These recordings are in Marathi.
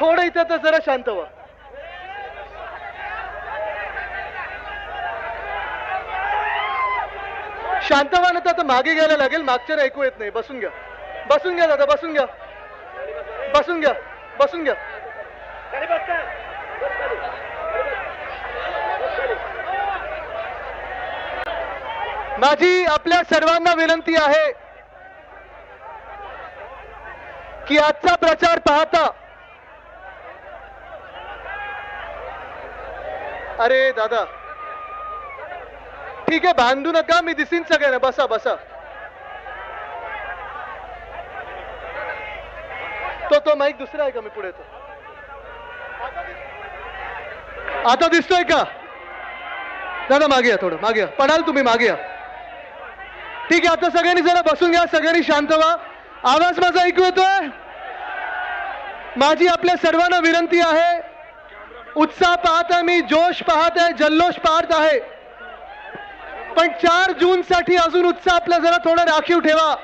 थोडं इथं तर जरा शांत व्हा. शांत व्हा तर आता मागे घ्यायला लागेल. मागच्या ऐकू येत नाही. बसून घ्या. बसून घ्या दादा बसून घ्या. बसून घ्या. बसून घ्या. माझी आपल्या सर्वांना विनंती आहे की आजचा प्रचार पाहता अरे दादा. ठीक आहे बांधू नका मी दिसीन सगळ्यांना. बसा बसा. तो तो माईक दुसरा आहे का? मी पुढे तो आता दिसतोय का? दादा मागे या थोडं मागे या. पडाल तुम्ही मागे या. ठीक आहे आता सगळ्यांनी जरा बसून घ्या सगळ्यांनी शांत व्हा. आवाज माझा ऐकू येतोय? माझी आपल्या सर्वांना विनंती आहे उत्साह पाहत आहे मी जोश पाहत आहे जल्लोष पाहत आहे. पण चार जून साठी अजून उत्साह आपला जरा थोडा राखीव ठेवा.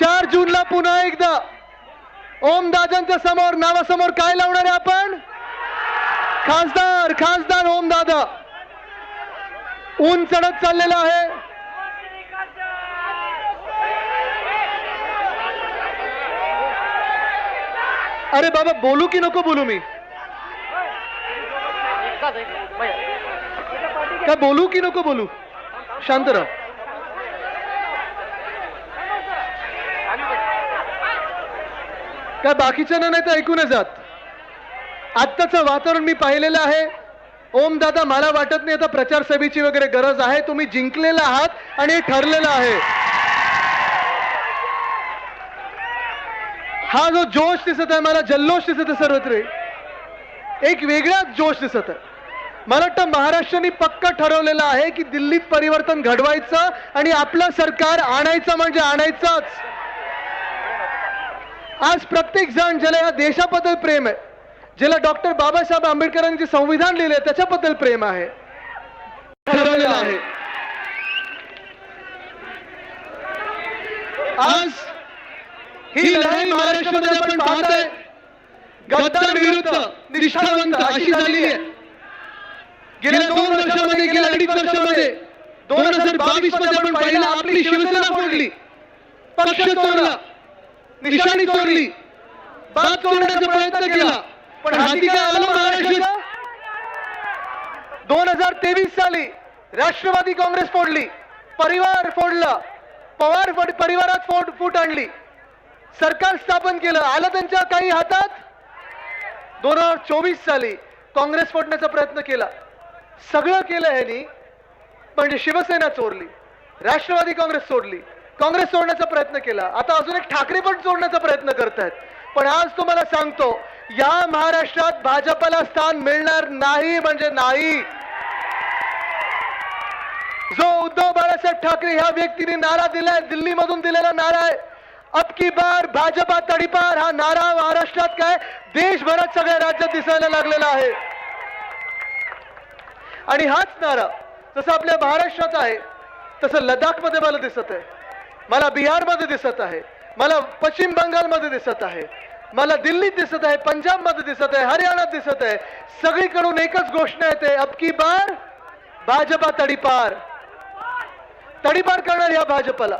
चार जूनला पुन्हा एकदा ओम दादांच्या समोर नावासमोर काय लावणार आहे आपण? खासदार खासदार ओम दादा. ऊन चढत चाललेलं आहे. अरे बाबा बोलू की नको बोलू मी? काय बोलू की नको बोलू? शांत राहा. काय बाकीच्यांना नाही तर ऐकूनच जात. आत्ताचं वातावरण मी पाहिलेलं आहे. ओम दादा मला वाटत नाही आता प्रचार सभेची वगैरे गरज आहे. तुम्ही जिंकलेला आहात आणि हे ठरलेलं आहे. हा जो जोश दिसत आहे मला जल्लोष दिसत आहे सर्वत्र. एक वेगळाच जोश दिसत आहे. मला वाटतं महाराष्ट्राने पक्क ठरवलेलं आहे की दिल्लीत परिवर्तन घडवायचं आणि आपलं सरकार आणायचं म्हणजे आणायचंच. आज प्रत्येक जण ज्याला या देशाबद्दल प्रेम आहे ज्याला डॉक्टर बाबासाहेब आंबेडकरांचे संविधान लिहिले त्याच्याबद्दल प्रेम आहे. ठरवलेलं आहे. आज ही लढाई महाराष्ट्रामध्ये आपण पाहतोय. गद्दार विरुद्ध निष्ठावंत अशी झालेली आहे. गेल्या दोन वर्षामध्ये गेल्या अडीच वर्षामध्ये दोन हजार बावीसमध्ये आपण पाहिलं आपली शिवसेना फोडली पक्ष चोरला निशाणी चोरली बात चोरण्याचा प्रयत्न केला पण हाती काय आलं महाराष्ट्र दोन हजार तेवीस साली राष्ट्रवादी काँग्रेस फोडली परिवार फोडला पवार परिवारात फोड फूट आणली. सरकार स्थापन केलं. आलं त्यांच्या काही हातात? दोन हजार चोवीस साली काँग्रेस फोडण्याचा प्रयत्न केला. सगळं केलं ह्यानी म्हणजे शिवसेना चोरली राष्ट्रवादी काँग्रेस सोडली काँग्रेस सोडण्याचा प्रयत्न केला. आता अजून एक ठाकरे पण सोडण्याचा प्रयत्न करतायत. पण आज तुम्हाला सांगतो या महाराष्ट्रात भाजपला स्थान मिळणार नाही म्हणजे नाही. जो उद्धव बाळासाहेब ठाकरे ह्या व्यक्तीने नारा दिलाय दिल्लीमधून दिलेला नारा आहे. अब की बार भाजपा तडीपार हा नारा महाराष्ट्रात काय? देशभरात सगळ्या राज्यात दिसायला लागलेला आहे. आणि हाच नारा जसं आपल्या महाराष्ट्रात आहे तसं लडाखमध्ये मला दिसत आहे. मला बिहारमध्ये दिसत आहे. मला पश्चिम बंगालमध्ये दिसत आहे. मला दिल्लीत दिसत आहे पंजाबमध्ये दिसत आहे हरियाणात दिसत आहे. सगळीकडून एकच घोषणा येते अब की बार भाजपा तडीपार. तडीपार करणार ह्या भाजपला.